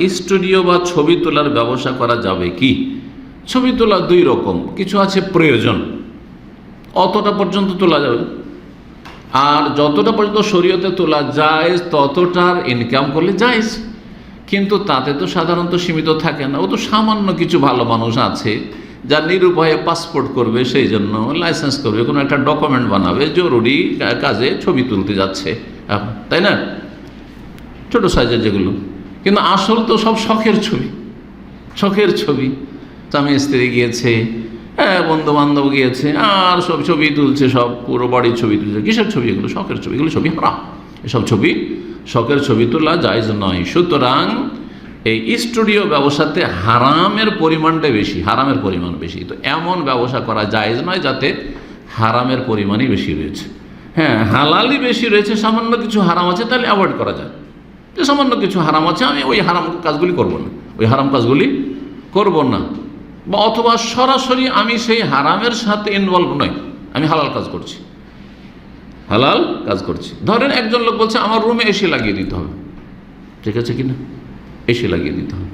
Studio বা ছবি তোলার ব্যবসা করা যাবে কি? ছবি তোলা দুই রকম। কিছু আছে প্রয়োজন। অতটা পর্যন্ত তোলা যাবে আর যতটা পর্যন্ত শরীয়তে তোলা যায় ততটার ইনকাম করলে যায়জ কিন্তু তাতে তো সাধারণত সীমিত থাকে না। ও তো সামান্য কিছু ভালো মানুষ আছে, যা নিরুপায়ে পাসপোর্ট করবে, সেই জন্য লাইসেন্স করবে, কোনো একটা ডকুমেন্ট বানাবে, জরুরি কাজে ছবি তুলতে যাচ্ছে। তাই না? ছোট সাইজের যেগুলো। কিন্তু আসল তো সব শখের ছবি শখের ছবি। স্বামী স্ত্রী গিয়েছে হ্যাঁ বন্ধু বান্ধব গিয়েছে, আর সব ছবি তুলছে, সব পুরো বাড়ির ছবি তুলছে। কিসের ছবি এগুলো? শখের ছবি, এগুলো ছবি হারাম। এসব ছবি, শখের ছবি তোলা জায়জ নয়। সুতরাং এই স্টুডিও ব্যবসাতে হারামের পরিমাণটা বেশি, হারামের পরিমাণ বেশি। তো এমন ব্যবসা করা জায়েজ নয় যাতে হারামের পরিমাণই বেশি রয়েছে। হ্যাঁ হালালই বেশি রয়েছে, সামান্য কিছু হারাম আছে, তাহলে অ্যাভয়েড করা যায়। যে সামান্য কিছু হারাম আছে, আমি ওই হারাম কাজগুলি করব না। ওই হারাম কাজগুলি করব না। বা অথবা সরাসরি আমি সেই হারামের সাথে ইনভলভ নই। আমি হালাল কাজ করছি। হালাল কাজ করছি। ধরেন একজন লোক বলছে, আমার রুমে এসি লাগিয়ে দিতে হবে। ঠিক আছে কি না এসি লাগিয়ে দিতে হবে।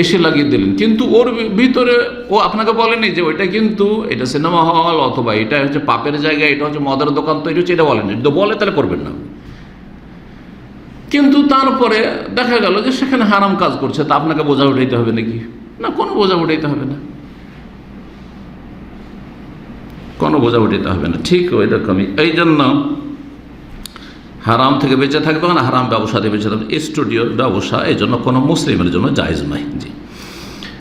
এসি লাগিয়ে দিলেন। কিন্তু ওর ভিতরে ও আপনাকে বলেনি যে ওইটা কিন্তু এটা সিনেমা হল অথবা এটা হচ্ছে পাপের জায়গা, এটা হচ্ছে মদের দোকান তৈরি হচ্ছে এটা বলেনি। যদি বলে তাহলে করবেন না। কিন্তু তারপরে দেখা গেল যে সেখানে হারাম কাজ করছে, তা আপনাকে বোঝা উঠাইতে হবে নাকি? না, কোনো বোঝা উঠাইতে হবে না। কোনো বোঝা উঠাইতে হবে না। ঠিক ওই রকমই এই জন্য হারাম থেকে বেঁচে থাকবে না, হারাম ব্যবসা থেকে বেঁচে থাকবে স্টুডিওর ব্যবসা এই জন্য কোনো মুসলিমের জন্য জায়জ নয়। জি।